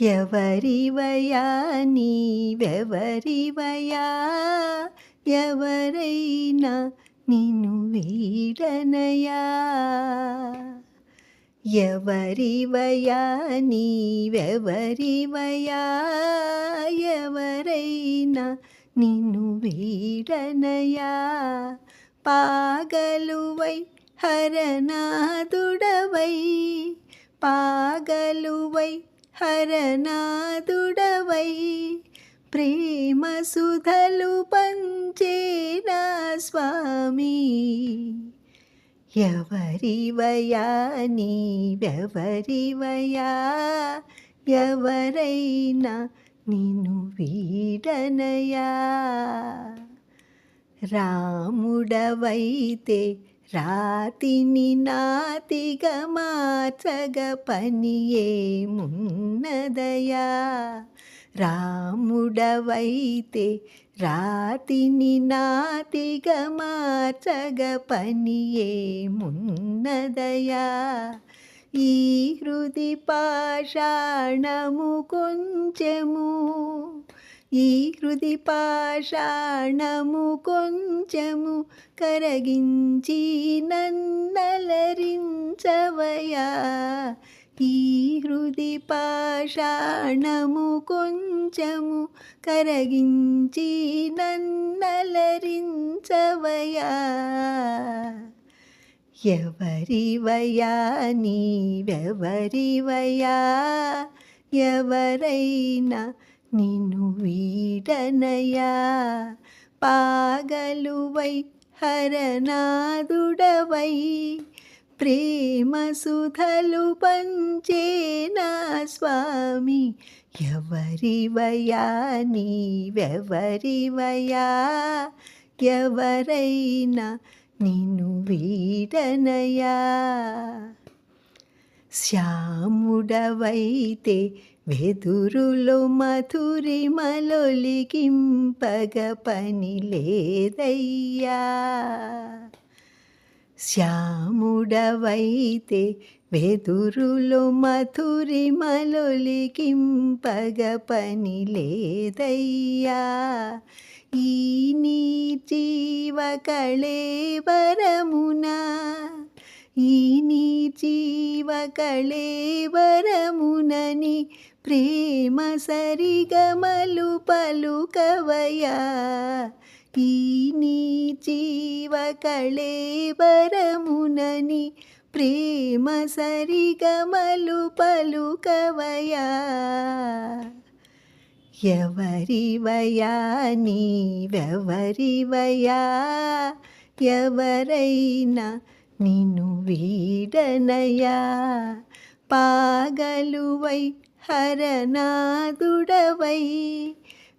ఎవరివయా నీవెవరివయా? ఎవరైనా నిన్ను వీడనయా? ఎవరివయా నీవెవరివయా? ఎవరైనా నిన్ను వీడనయా? పాగలువై హరనాదుడవై పాగలువై హరనాథుడవై ప్రేమ సుధలు పంచేనా స్వామి. ఎవరివయా నీవెవరివయా ఎవరైనా నిన్ను వీడనయా? రాముడవైతే రాతిని నాతిగా మార్చగ పని ఏమున్నదయా రాముడవైతే రాతిని నాతిగా మార్చగ పని ఏమున్నదయా ఈ హృది పాషాణము కొంచెము ఈ హృది పాషాణము కొంచెము కరగించి నన్నలరించవయా. ఈ హృది పాషాణము కొంచెము కరగించి నన్నలరించవయా. ఎవరివయా నీవెవరివయా? ఎవరైనా నిన్ను వీడనయా. పాగలువై హరనాదుడవై. ప్రేమ సుధలు పంచేనా స్వామి. ఎవరివయా నీవెవరివయా. ఎవరైనా నిన్ను వీడనయా. శ్యాముడవైతే వెదురులో మధురిమలొలికింపగ పని లేదయ్యా. శ్యాముడవైతే వెదురులో మధురిమలొలికింపగ పని లేదయ్యా. ఈ నీ జీవ కళేవరమునా ఈ నీ జీవ కళేవరమునని ప్రేమ సరిగమలు పలుకవయా? ఈ నీ జీవ కళేవరమునని ప్రేమ సరిగమలు పలుకవయా? ఎవరివయా నీవెవరివయా? ఎవరైనా నిన్ను వీడనయా? పాగలువై హరనాదుడవై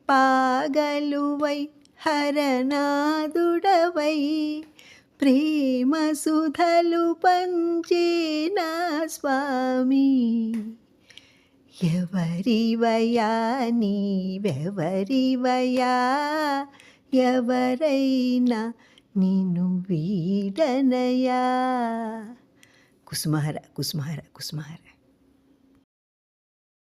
పాగలువై హరనాదుడవై ప్రేమ సుధలు పంచేనా స్వామి. ఎవరివయా నీవెవరివయా ఎవరైనా నేను వీడనయా? కుసుమహర కుసుమహర కుసుమహర.